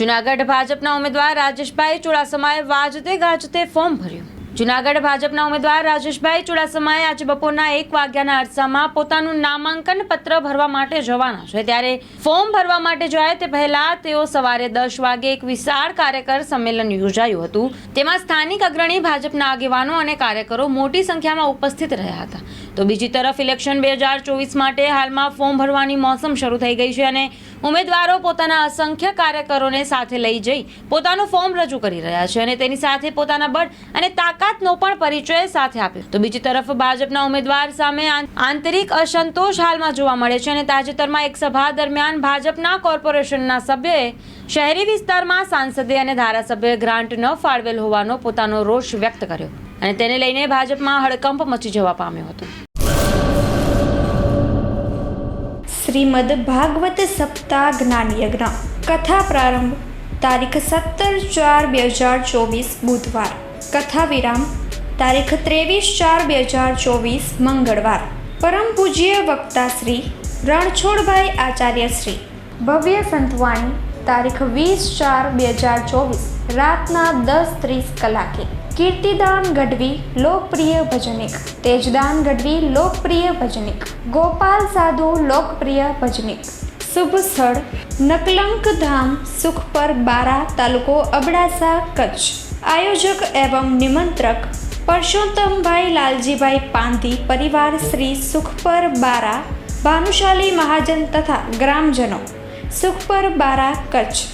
જુનાગઢ ભાજપના ઉમેદવાર રાજેશભાઈ ચુડાસમાએ વાજતે ગાજતે ફોર્મ ભર્યું. જુનાગઢ ભાજપના ઉમેદવાર રાજેશભાઈ ચુડાસમાએ આજે બપોરના એક વાગ્યાના અરસામાં પોતાનું નામાંકન પત્ર ભરવા માટે જવાના છે. ત્યારે ફોર્મ ભરવા માટે જાય તે પહેલા તેઓ સવારે દસ વાગે એક વિશાળ કાર્યકર સંમેલન યોજાયું હતું. તેમાં સ્થાનિક અગ્રણી ભાજપના આગેવાનો અને કાર્યકરો મોટી સંખ્યામાં ઉપસ્થિત રહ્યા હતા. તો બીજી તરફ ઇલેક્શન બે હજાર ચોવીસ માટે હાલમાં ફોર્મ ભરવાની મોસમ શરૂ થઈ ગઈ છે અને ઉમેદવારો પોતાના અસંખ્ય કાર્યકરોને સાથે લઈ જઈ પોતાનું ફોર્મ રજૂ કરી રહ્યા છે અને તેની સાથે પોતાના બળ અને તાકાતનો પણ પરિચય સાથે આપ્યો. તો બીજી તરફ ભાજપના ઉમેદવાર સામે આંતરિક અસંતોષ હાલમાં જોવા મળે છે અને તાજેતરમાં એક સભા દરમિયાન ભાજપના કોર્પોરેશનના સભ્યએ શહેરી વિસ્તારમાં સાંસદે અને ધારાસભ્યએ ગ્રાન્ટ ન ફાળવેલ હોવાનો પોતાનો રોષ વ્યક્ત કર્યો. અને તેને લઈને ભાજપમાં હડકંપ મચી જવા પામ્યો હતો. શ્રીમદ ભાગવત સપ્તાહ જ્ઞાન યજ્ઞ. કથા પ્રારંભ, તારીખ સત્તર ચાર બે હજાર ચોવીસ, બુધવાર. કથા વિરામ, તારીખ ત્રેવીસ ચાર બે હજાર ચોવીસ, મંગળવાર. પરમ પૂજ્ય વક્તા શ્રી રણછોડભાઈ આચાર્ય શ્રી. ભવ્ય સંતવાણી, તારીખ વીસ ચાર બે હજાર ચોવીસ, રાતના દસ ત્રીસ કલાકે. કીર્તિદાન ગઢવી, લોકપ્રિય ભજનિક. તેજદાન ગઢવી, લોકપ્રિય ભજનિક. ગોપાલ સાધુ, લોકપ્રિય ભજનિક. શુભ સ્થળ, નકલંક ધામ, સુખપર બારા, તાલુકો અબડાસા, કચ્છ. આયોજક એવં નિમંત્રક પરસોત્તમભાઈ લાલજીભાઈ પાંધી, પરિવાર શ્રી સુખપર બારા, ભાનુશાલી મહાજન તથા ગ્રામજનો. સુખપર બારા, કચ્છ.